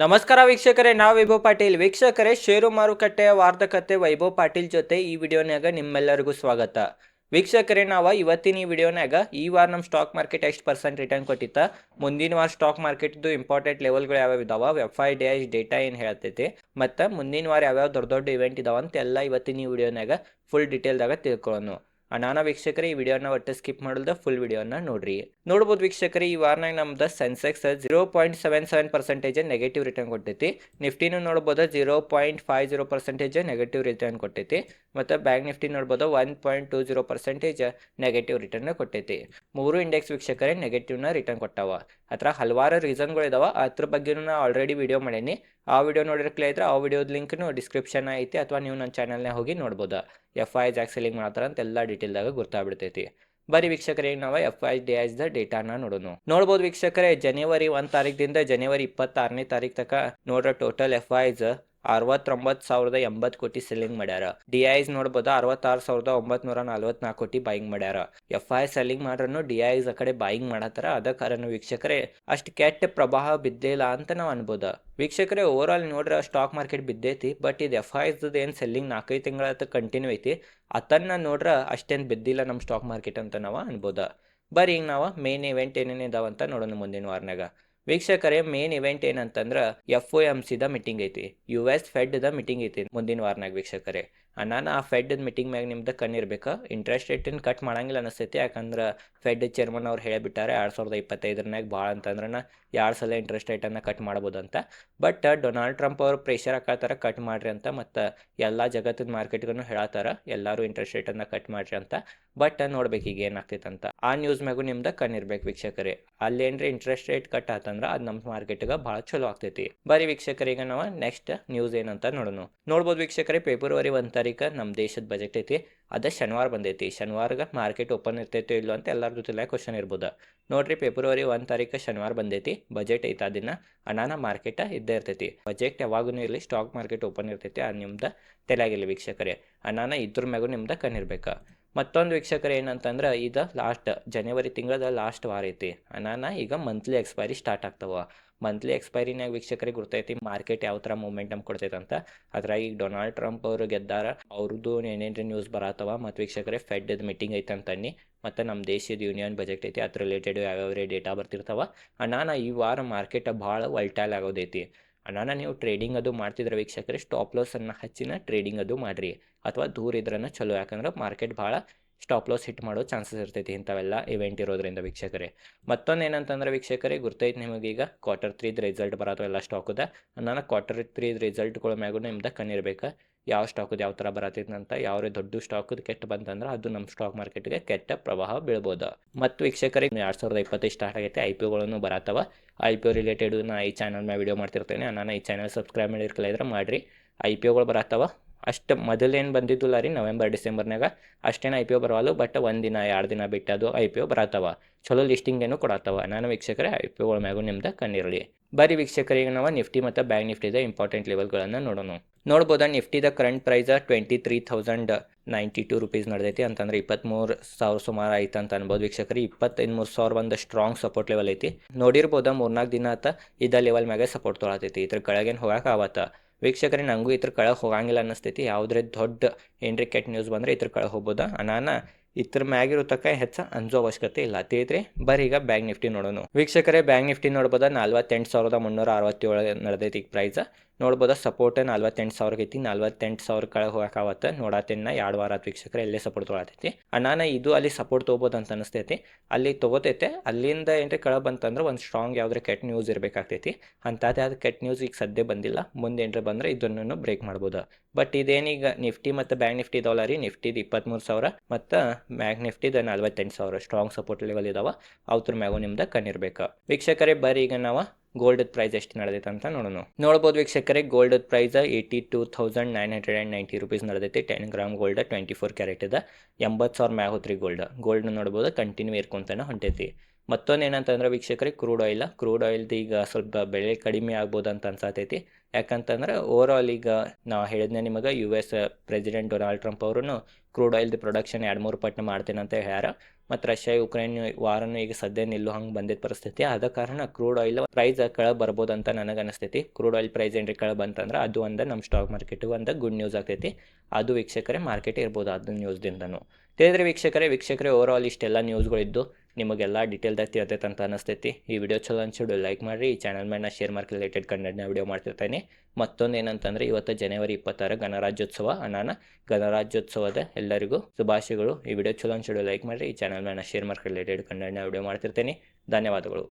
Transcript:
ನಮಸ್ಕಾರ ವೀಕ್ಷಕರೇ, ನಾವು ವೈಭವ್ ಪಾಟೀಲ್. ವೀಕ್ಷಕರೇ, ಷೇರು ಮಾರುಕಟ್ಟೆಯ ವಾರ್ಧಕತೆ ವೈಭವ್ ಪಾಟೀಲ್ ಜೊತೆ ಈ ವಿಡಿಯೋನ್ಯಾಗ ನಿಮ್ಮೆಲ್ಲರಿಗೂ ಸ್ವಾಗತ. ವೀಕ್ಷಕರೇ, ನಾವು ಇವತ್ತಿನ ಈ ವಿಡಿಯೋನ್ಯಾಗ ಈ ವಾರ ನಮ್ಮ ಸ್ಟಾಕ್ ಮಾರ್ಕೆಟ್ ಎಷ್ಟು ಪರ್ಸೆಂಟ್ ರಿಟರ್ನ್ ಕೊಟ್ಟಿತ್ತ, ಮುಂದಿನ ವಾರ ಸ್ಟಾಕ್ ಮಾರ್ಕೆಟ್ದು ಇಂಪಾರ್ಟೆಂಟ್ ಲೆವೆಲ್ಗಳು ಯಾವ್ಯಾವ ಇದಾವ F I D I data ಏನು ಹೇಳ್ತೈತಿ, ಮತ್ತು ಮುಂದಿನ ವಾರ ಯಾವ್ಯಾವ ದೊಡ್ಡ ದೊಡ್ಡ ಇವೆಂಟ್ ಇದಾವ ಅಂತ ಎಲ್ಲ ಇವತ್ತಿನ ಈ ವಿಡಿಯೋನ್ಯಾಗ ಫುಲ್ ಡೀಟೇಲ್ದಾಗ ತಿಳ್ಕೊಳ್ಳೋಣ ಅನಾನ ವೀಕ್ಷಕರೇ, ಈ ವಿಡಿಯೋನ ಒಟ್ಟು ಸ್ಕಿಪ್ ಮಾಡಲ್ದ ಫುಲ್ ವಿಡಿಯೋನ ನೋಡ್ರಿ. ನೋಡ್ಬೋದು ವೀಕ್ಷಕರಿ, ಈ ವಾರನಾಗ ನಮ್ದು Sensex zero point seven seven percentage negative return ಕೊಟ್ಟೈತಿ. ನಿಫ್ಟಿನೂ ನೋಡ್ಬೋದು zero point five zero percentage negative return ಕೊಟ್ಟೈತಿ. ಮತ್ತು ಬ್ಯಾಂಕ್ ನಿಫ್ಟಿ ನೋಡ್ಬೋದು one point two zero percentage negative return ಕೊಟ್ಟೈತಿ. ಮೂರು ಇಂಡೆಕ್ಸ್ ವೀಕ್ಷಕರೇ ನೆಗೆಟಿವ್ನ ರಿಟರ್ನ್ ಕೊಟ್ಟಾವ. ಹತ್ರ ಹಲವಾರು ರೀಸನ್ಗಳಿದಾವೆ ಅದ್ರ ಬಗ್ಗೆನೂ ನಾ ಆಲ್ರೆಡಿ ವಿಡಿಯೋ ಮಾಡೀನಿ. ಆ ವಿಡಿಯೋ ನೋಡಿರ್ಕ್ಲೇ ಇದ್ರೆ ಆ ವಿಡಿಯೋದ ಲಿಂಕ್ನು ಡಿಸ್ಕ್ರಿಪ್ಷನ್ ಐತಿ, ಅಥವಾ ನೀವು ನನ್ನ ಚಾನಲ್ನೇ ಹೋಗಿ ನೋಡ್ಬೋದು. ಎಫ್ ಐ ಜಾಕ್ ಸೆಲ್ಲಿಂಗ್ ಮಾಡ್ತಾರ ಅಂತ ಎಲ್ಲ ಡೀಟೇಲ್ದಾಗ ಗೊತ್ತಾಗ್ಬಿಡ್ತೈತಿ. ಬರೀ ವೀಕ್ಷಕರೇ, ನಾವು ಎಫ್ ಐ ಡಿ ಐಸ್ ದ ಡೇಟಾನ ನೋಡೋಣ ನೋಡ್ಬೋದು ವೀಕ್ಷಕರೇ ಜನವರಿ ಒಂದ್ ತಾರೀಕಿಂದ ಜನವರಿ ಇಪ್ಪತ್ತಾರನೇ ತಾರೀಕು ತನಕ ನೋಡ್ರ ಟೋಟಲ್ ಎಫ್ ಐಸ್ ಅರವತ್ತೊಂಬತ್ತು ಸಾವಿರದ ಎಂಬತ್ತು ಕೋಟಿ ಸೆಲ್ಲಿಂಗ್ ಮಾಡ್ಯಾರ. ಡಿ ಐಸ್ ನೋಡ್ಬೋದು ಅರವತ್ತಾರು ಸಾವಿರದ ಒಂಬತ್ನೂರ ನಲ್ವತ್ನಾಲ್ಕು ಕೋಟಿ ಬಾಯಿಂಗ್ ಮಾಡ್ಯಾರ. ಎಫ್ ಐ ಸೆಲ್ಲಿಂಗ್ ಮಾಡ್ರೂ ಡಿ ಐಸ್ ಆ ಕಡೆ ಬಾಯಿಂಗ್ ಮಾಡತ್ತಾರ. ಅದ ಕಾರಣ ವೀಕ್ಷಕರೇ, ಅಷ್ಟು ಕೆಟ್ಟ ಪ್ರಭಾವ ಬಿದ್ದಿಲ್ಲ ಅಂತ ನಾವು ಅನ್ಬೋದ. ವೀಕ್ಷಕರೇ ಓವರ್ ಆಲ್ ನೋಡ್ರೆ ಸ್ಟಾಕ್ ಮಾರ್ಕೆಟ್ ಬಿದ್ದೈತಿ ಬಟ್ ಇದು ಎಫ್ ಐಸ್ದು ಏನು ಸೆಲ್ಲಿಂಗ್ ನಾಲ್ಕೈದು ತಿಂಗಳ ಕಂಟಿನ್ಯೂ ಐತಿ ಅದನ್ನ ನೋಡ್ರ ಅಷ್ಟೇನು ಬಿದ್ದಿಲ್ಲ ನಮ್ಮ ಸ್ಟಾಕ್ ಮಾರ್ಕೆಟ್ ಅಂತ ನಾವು ಅನ್ಬೋದು. ಬರೀ ಈಗ ನಾವು ಮೇನ್ ಇವೆಂಟ್ ಏನೇನಿದಾವಂತ ನೋಡೋಣ ಮುಂದಿನ ವಾರನಾಗ ವೀಕ್ಷಕರೇ ಮೇನ್ ಇವೆಂಟ್ ಏನಂತಂದ್ರೆ ಎಫ್ ಒ ಎಂ ಸಿ ದ ಮೀಟಿಂಗ್ ಐತಿ. ಯು ಎಸ್ ಫೆಡ್ ದ ಮೀಟಿಂಗ್ ಐತಿ ಮುಂದಿನ ವಾರನಾಗ ವೀಕ್ಷಕರೇ. ನಾನು ಆ ಫೆಡ್ ಮೀಟಿಂಗ್ ಮ್ಯಾಗ ನಿಮ್ದು ಕಣ್ಣಿರ್ಬೇಕು ಇಂಟ್ರೆಸ್ಟ್ ರೇಟಿನ ಕಟ್ ಮಾಡಂಗಿಲ್ಲ ಅನಿಸ್ತೈತಿ. ಯಾಕಂದ್ರೆ ಫೆಡ್ ಚೇರ್ಮನ್ ಅವ್ರು ಹೇಳಿಬಿಟ್ಟಾರೆ ಎರಡು ಸಾವಿರದ ಇಪ್ಪತ್ತೈದರನಾಗ ಭಾಳ ಅಂತಂದ್ರೆ ಎರಡು ಸಲ ಇಂಟ್ರೆಸ್ಟ್ ರೇಟನ್ನು ಕಟ್ ಮಾಡ್ಬೋದು ಅಂತ. ಬಟ್ ಡೊನಾಲ್ಡ್ ಟ್ರಂಪ್ ಅವರು ಪ್ರೆಷರ್ ಹಾಕತ್ತಾರ ಕಟ್ ಮಾಡ್ರಿ ಅಂತ. ಮತ್ತು ಎಲ್ಲ ಜಗತ್ತಿನ ಮಾರ್ಕೆಟ್ಗೂ ಹೇಳತ್ತಾರ ಎಲ್ಲರೂ ಇಂಟ್ರೆಸ್ಟ್ ರೇಟನ್ನು ಕಟ್ ಮಾಡ್ರಿ ಅಂತ. ಬಟ್ ನೋಡ್ಬೇಕು ಈಗ ಏನಾಗ್ತೈತೆ ಅಂತ. ಆ ನ್ಯೂಸ್ ಮ್ಯಾಗು ನಿಮ್ದು ಕಣ್ಣಿರ್ಬೇಕು ವೀಕ್ಷಕರೇ. ಅಲ್ಲೇನ್ರಿ ಇಂಟ್ರೆಸ್ಟ್ ರೇಟ್ ಕಟ್ ಆತಂದ್ರೆ ಅದು ನಮ್ಮ ಮಾರ್ಕೆಟ್ಗೆ ಭಾಳ ಚಲೋ ಆಗ್ತೈತಿ. ಬರೀ ವೀಕ್ಷಕರಿಗೆ ನಾವು ನೆಕ್ಸ್ಟ್ ನ್ಯೂಸ್ ಏನಂತ ನೋಡೋಣ. ನೋಡ್ಬೋದು ವೀಕ್ಷಕರೇ ಫೆಬ್ರವರಿ ಒಂದು ತಾರೀಕು ನಮ್ಮ ದೇಶದ ಬಜೆಟ್ ಐತಿ. ಅದ ಶನಿವಾರ ಬಂದೈತಿ. ಶನಿವಾರಗ ಮಾರ್ಕೆಟ್ ಓಪನ್ ಇರ್ತೈತೋ ಇಲ್ಲೋ ಅಂತ ಎಲ್ಲರ ಜೊತೆ ಕ್ವಶನ್ ಇರ್ಬೋದು. ನೋಡ್ರಿ ಫೆಬ್ರವರಿ ಒಂದು ತಾರೀಕು ಶನಿವಾರ ಬಂದೈತಿ. ಬಜೆಟ್ ಐತಿ ಅದನ್ನ ಹಣನ ಮಾರ್ಕೆಟ್ ಇದ್ದೇ ಇರ್ತೈತಿ. ಬಜೆಟ್ ಯಾವಾಗೂ ಇರಲಿ ಸ್ಟಾಕ್ ಮಾರ್ಕೆಟ್ ಓಪನ್ ಇರ್ತೈತಿ. ಅದು ನಿಮ್ದು ತಲೆಯಾಗಿಲ್ಲ ವೀಕ್ಷಕರೇ. ಹಣನ ಇದ್ರ ಮ್ಯಾಗೂ ನಿಮ್ದು ಕಣ್ಣಿರ್ಬೇಕು ಮತ್ತೊಂದು ವೀಕ್ಷಕರು ಏನಂತಂದ್ರೆ, ಇದು ಲಾಸ್ಟ್ ಜನವರಿ ತಿಂಗಳದ ಲಾಸ್ಟ್ ವಾರ ಐತಿ. ಅನಾನ ಈಗ ಮಂತ್ಲಿ ಎಕ್ಸ್ಪೈರಿ ಸ್ಟಾರ್ಟ್ ಆಗ್ತಾವ. ಮಂತ್ಲಿ ಎಕ್ಸ್ಪೈರಿನಾಗ ವೀಕ್ಷಕರಿಗೆ ಗೊತ್ತೈತಿ ಮಾರ್ಕೆಟ್ ಯಾವ ಥರ ಮೂಮೆಂಟಮ್ ಕೊಡ್ತೈತೆ ಅಂತ. ಅದ್ರಾಗ ಈಗ ಡೊನಾಲ್ಡ್ ಟ್ರಂಪ್ ಅವರು ಗೆದ್ದಾರ ಅವ್ರದ್ದು ಏನೇನು ನ್ಯೂಸ್ ಬರತ್ತವ, ಮತ್ತು ವೀಕ್ಷಕರೇ ಫೆಡ್ ಮೀಟಿಂಗ್ ಐತೆ ಅಂತನ್ನಿ. ಮತ್ತು ನಮ್ಮ ದೇಶದ ಯೂನಿಯನ್ ಬಜೆಟ್ ಐತಿ ಅದ್ರ ರಿಲೇಟೆಡ್ ಯಾವ್ಯಾವ ಡೇಟಾ ಬರ್ತಿರ್ತಾವ. ಅಣ್ಣ ಈ ವಾರ ಮಾರ್ಕೆಟ್ ಭಾಳ ವಲ್ಟಾಲ್ ಆಗೋದೈತಿ. ಅಣ್ಣಾನ ನೀವು ಟ್ರೇಡಿಂಗ್ ಅದು ಮಾಡ್ತಿದ್ರೆ ವೀಕ್ಷಕರೇ ಸ್ಟಾಪ್ ಲಾಸನ್ನು ಹಚ್ಚಿನ ಟ್ರೇಡಿಂಗ್ ಅದು ಮಾಡಿರಿ. ಅಥವಾ ದೂರ ಇದ್ರನ್ನ ಚಲೋ, ಯಾಕಂದ್ರೆ ಮಾರ್ಕೆಟ್ ಭಾಳ ಸ್ಟಾಪ್ ಲಾಸ್ ಹಿಟ್ ಮಾಡೋ ಚಾನ್ಸಸ್ ಇರ್ತೈತಿ ಇಂಥವೆಲ್ಲ ಇವೆಂಟ್ ಇರೋದ್ರಿಂದ ವೀಕ್ಷಕರೇ. ಮತ್ತೊಂದು ಏನಂತಂದ್ರೆ ವೀಕ್ಷಕರೇ ನಿಮಗೆ ಈಗ ಕ್ವಾರ್ಟರ್ ತ್ರೀದ್ ರಿಸಲ್ಟ್ ಬರೋದು ಎಲ್ಲ ಸ್ಟಾಕದ ನಾನು ಕ್ವಾರ್ಟರ್ ತ್ರೀದ್ ರಿಸಲ್ಟ್ಗಳ ಮ್ಯಾಗೂ ನಿಮ್ದು ಕಣ್ಣಿರ್ಬೇಕು. ಯಾವ ಸ್ಟಾಕದ ಯಾವ ಥರ ಬರತ್ತೈತೆ ಅಂತ ಯಾವ ದೊಡ್ಡ ಸ್ಟಾಕದ ಕೆಟ್ಟ ಬಂತಂದ್ರೆ ಅದು ನಮ್ಮ ಸ್ಟಾಕ್ ಮಾರ್ಕೆಟ್ಗೆ ಕೆಟ್ಟ ಪ್ರಭಾವ ಬೀಳ್ಬೋದು. ಮತ್ತು ವೀಕ್ಷಕರಿಗೆ ಎರಡು ಸಾವಿರದ ಇಪ್ಪತ್ತೈದು ಸ್ಟಾರ್ಟ್ ಆಗೈತೆ ಐ ಪಿ ಒಗಳನ್ನು ಬರತ್ತವ. ಐ ಪಿ ಒ ರಿಲೇಟೆಡ್ ನಾ ಈ ಚಾನಲ್ ಮ್ಯಾಗ ವಿಡಿಯೋ ಮಾಡ್ತಿರ್ತೇನೆ. ನಾನು ಈ ಚಾನಲ್ ಸಬ್ಸ್ಕ್ರೈಬ್ ಮಾಡಿರ್ಕಲ್ಲ ಇದ್ರೆ ಮಾಡಿರಿ. ಐ ಪಿ ಒಗಳು ಬರತ್ತವ? ಅಷ್ಟು ಮೊದಲೇನು ಬಂದಿದ್ದಿಲ್ಲ ರೀ ನವೆಂಬರ್ ಡಿಸೆಂಬರ್ನಾಗ ಅಷ್ಟೇನು ಐ ಪಿ ಒ ಬರವಲ್ಲ ಬಟ್ ಒಂದು ದಿನ, ಎರಡು ದಿನ ಬಿಟ್ಟು ಅದು ಐ ಪಿ ಒ ಬರತ್ತವ ಚಲೋ ಲಿಸ್ಟಿಂಗ್ ಏನು ಕೊಡತ್ತವ ನಾನು ವೀಕ್ಷಕರೇ ಐ ಪಿ ಒಗಳ ಮ್ಯಾಗೂ ನಿಮ್ದು ಕಣ್ಣಿರಲಿ. ಬರೀ ವೀಕ್ಷಕರಿಗೆ ನಾವು ನಿಫ್ಟಿ ಮತ್ತು ಬ್ಯಾಂಕ್ ನಿಫ್ಟಿದ ಇಂಪಾರ್ಟೆಂಟ್ ಲೆವೆಲ್ಗಳನ್ನು ನೋಡೋಣ. ನೋಡ್ಬೋದಾ ನಿಫ್ಟಿದ current price twenty three thousand ninety two rupees ನಡೆದೈತಿ ಅಂತಂದ್ರೆ ಇಪ್ಪತ್ತ್ಮೂರು ಸಾವಿರ ಸುಮಾರು ಆಯ್ತು ಅಂತ ಅನ್ಬೋದು ವೀಕ್ಷಕರಿ. ಇಪ್ಪತ್ತೈದು ಮೂರು ಸಾವಿರ ಒಂದು ಸ್ಟ್ರಾಂಗ್ ಸಪೋರ್ಟ್ ಲೆವೆಲ್ ಐತಿ. ನೋಡಿರ್ಬೋದಾ ಮೂರ್ನಾಲ್ಕು ದಿನ ಆತ ಇದ ಲೆವೆಲ್ ಮ್ಯಾಗೆ ಸಪೋರ್ಟ್ ತೊಳತೈತಿ. ಇದ್ರ ಕೆಳಗೇನು ಹೋಗಕ್ಕೆ ಆವತ್ತ. ವೀಕ್ಷಕರೇ ನನಗೂ ಇದ್ರ ಕೆಳಗೆ ಹೋಗಂಗಿಲ್ಲ ಅನ್ನಿಸ್ತೈತಿ. ಯಾವುದ್ರೆ ದೊಡ್ಡ ಏನ್ರಿ ಕೆಟ್ಟ ನ್ಯೂಸ್ ಬಂದರೆ ಇದ್ರ ಕೆಳಗೆ ಹೋಗ್ಬೋದಾ? ನಾನು ಇದ್ರ ಮ್ಯಾಗಿರೋ ಹೆಚ್ಚು ಅಂಜೋ ಅವಶ್ಯಕತೆ ಇಲ್ಲ. ತಿಳಿದ್ರಿ ಬರೀ ಈಗ ಬ್ಯಾಂಕ್ ನಿಫ್ಟಿ ನೋಡೋಣ. ವೀಕ್ಷಕರೇ, ಬ್ಯಾಂಕ್ ನಿಫ್ಟಿ ನೋಡ್ಬೋದ? ನಲ್ವತ್ತೆಂಟು ಸಾವಿರದ ಮುನ್ನೂರ ಅರವತ್ತೇಳು ನಡೆದೈತಿ ಈಗ ಪ್ರೈಸ್ ನೋಡ್ಬೋದ ಸಪೋರ್ಟ್ ನಲ್ವತ್ತೆಂಟು ಸಾವಿರಕ್ಕೆ ಐತಿ, ನಲ್ವತ್ತೆಂಟು ಸಾವಿರ ಕೆಳಗೆ ಹೋಗಕ್ಕಾವತ್ತ ನೋಡತ್ತೇನ ಎರಡು ವಾರ ವೀಕ್ಷಕರ ಎಲ್ಲೇ ಸಪೋರ್ಟ್ ತೊಗೊಳತೈತಿ. ಅಣ್ಣಾನ ಇದು ಅಲ್ಲಿ ಸಪೋರ್ಟ್ ತೊಗೋಬೋದು ಅಂತ ಅನಿಸ್ತೈತಿ. ಅಲ್ಲಿ ತೊಗೋತೈತೆ, ಅಲ್ಲಿಂದ ಏನ್ರಿ ಕೆಳಗೆ ಬಂತಂದ್ರೆ ಒಂದು ಸ್ಟ್ರಾಂಗ್ ಯಾವ್ದಾರ ಕೆಟ್ಟ ನ್ಯೂಸ್ ಇರಬೇಕಾಗ್ತೈತಿ. ಅಂಥದ್ದೇ ಅದು ಕೆಟ್ಟ ನ್ಯೂಸ್ ಈಗ ಸದ್ಯ ಬಂದಿಲ್ಲ, ಮುಂದೆ ಏನ್ರಿ ಬಂದ್ರೆ ಇದನ್ನು ಬ್ರೇಕ್ ಮಾಡ್ಬೋದು. ಬಟ್ ಇದೇನೀಗ ನಿಫ್ಟಿ ಮತ್ತು ಬ್ಯಾಂಕ್ ನಿಫ್ಟಿ ಇದಾವಲ್ಲ ರೀ, ನಿಫ್ಟಿದು ಇಪ್ಪತ್ತ್ಮೂರು ಸಾವಿರ, ಮತ್ತು ಬ್ಯಾಂಕ್ ನಿಫ್ಟಿದು ನಲ್ವತ್ತೆಂಟು ಸಾವಿರ. ಸ್ಟ್ರಾಂಗ್ ಸಪೋರ್ಟ್ ಲೆವೆಲ್ ಇದಾವೆ ಅವ್ರ ಮ್ಯಾಗೂ ನಿಮ್ದು ಕಣ್ಣಿರ್ಬೇಕು. ವೀಕ್ಷಕರೇ ಬರೀ ಈಗ ನಾವು. ಗೋಲ್ಡ್ ಪ್ರೈಸ್ ಎಷ್ಟು ನಡೆದೈತೆ ಅಂತ ನೋಡೋಣ. ನೋಡ್ಬೋದು ವೀಕ್ಷಕರೇ gold price eighty two thousand nine hundred and ninety rupees ನಡೆದೈತಿ. Ten gram gold twenty four carat ಇದೆ. ಎಂಬತ್ತು ಸಾವಿರ ಮ್ಯಾಗ ಹೋತ್ರಿ ಗೋಲ್ಡ್ ಗೋಲ್ಡ್ ನೋಡ್ಬೋದು ಕಂಟಿನ್ಯೂ ಇರ್ಕೊಂತಾನೆ ಹೊಂಟೈತಿ. ಮತ್ತೊಂದು ಏನಂತಂದ್ರೆ ವೀಕ್ಷಕರೇ ಕ್ರೂಡ್ ಆಯಿಲ್ ಕ್ರೂಡ್ ಆಯಿಲ್ದು ಈಗ ಸ್ವಲ್ಪ ಬೆಲೆ ಕಡಿಮೆ ಆಗ್ಬೋದು ಅಂತ ಅನ್ಸತೈತಿ. ಯಾಕಂತಂದ್ರೆ ಓವರ್ ಆಲ್ ಈಗ ನಾವು ಹೇಳಿದ್ನೆ ನಿಮಗೆ U S president Donald Trump ಅವರು ಕ್ರೂಡ್ ಆಯಿಲ್ದು ಪ್ರೊಡಕ್ಷನ್ ಎರಡು ಮೂರು ಪಟ್ಟು ಮಾಡ್ತೇನೆ ಅಂತ ಹೇಳ್ಯಾರ. ಮತ್ತು ರಷ್ಯಾ ಯುಕ್ರೇನ್ ವಾರನ್ನು ಈಗ ಸದ್ಯ ನಿಲ್ಲು ಹಂಗೆ ಬಂದಿದ್ದ ಪರಿಸ್ಥಿತಿ. ಆದ ಕಾರಣ ಕ್ರೂಡ್ ಆಯಿಲ್ ಪ್ರೈಸ್ ಕೆಳಗೆ ಬರ್ಬೋದು ಅಂತ ನನಗೆ ಅನಿಸ್ತೈತಿ. ಕ್ರೂಡ್ ಆಯಿಲ್ ಪ್ರೈಸ್ ಏನ್ರಿ ಕೆಳಗೆ ಬಂತಂದ್ರೆ ಅದು ಒಂದು ನಮ್ಮ ಸ್ಟಾಕ್ ಮಾರ್ಕೆಟ್ ಒಂದು ಗುಡ್ ನ್ಯೂಸ್ ಆಗ್ತೈತಿ. ಅದು ವೀಕ್ಷಕರೇ ಮಾರ್ಕೆಟ್ ಇರ್ಬೋದು ಅದು ನ್ಯೂಸ್ದಿಂದನೂ ತಿಳಿದ್ರೆ ವೀಕ್ಷಕರೇ ವೀಕ್ಷಕರೇ ಓವರ್ ಆಲ್ ಇಷ್ಟೆಲ್ಲ ನ್ಯೂಸ್ಗಳಿದ್ದು ನಿಮಗೆಲ್ಲ ಡೀಟೇಲ್ದಾಗ ತಿಳ್ತೈತೆ ಅಂತ ಅನಿಸ್ತೈತಿ. ಈ ವಿಡಿಯೋ ಚಲೋ ಅನ್ಸಿಡು ಲೈಕ್ ಮಾಡಿರಿ, ಈ ಚಾನಲ್ ಮೇಲೆ ನಾನು ಶೇರ್ ಮಾರ್ಕೆಟ್ ರಿಲೇಟೆಡ್ ಕಂಟೆಂಟ್ನ ವಿಡಿಯೋ ಮಾಡ್ತಿರ್ತೀನಿ. ಮತ್ತೊಂದು ಏನಂತಂದರೆ ಇವತ್ತು ಜನವರಿ ಇಪ್ಪತ್ತಾರು ಗಣರಾಜ್ಯೋತ್ಸವ ಅನಾನ ಗಣರಾಜ್ಯೋತ್ಸವದ ಎಲ್ಲರಿಗೂ ಶುಭಾಶಯಗಳು. ಈ ವಿಡಿಯೋ ಚಲೋ ಅನ್ಸಿಡು ಲೈಕ್ ಮಾಡಿರಿ, ಈ ಚಾನಲ್ ಮೇಲೆ ನಾನು ಶೇರ್ ಮಾರ್ಕೆಟ್ ರಿಲೇಟೆಡ್ ಕಂಟೆಂಟ್ನ ವಿಡಿಯೋ ಮಾಡ್ತಿರ್ತೀನಿ. ಧನ್ಯವಾದಗಳು.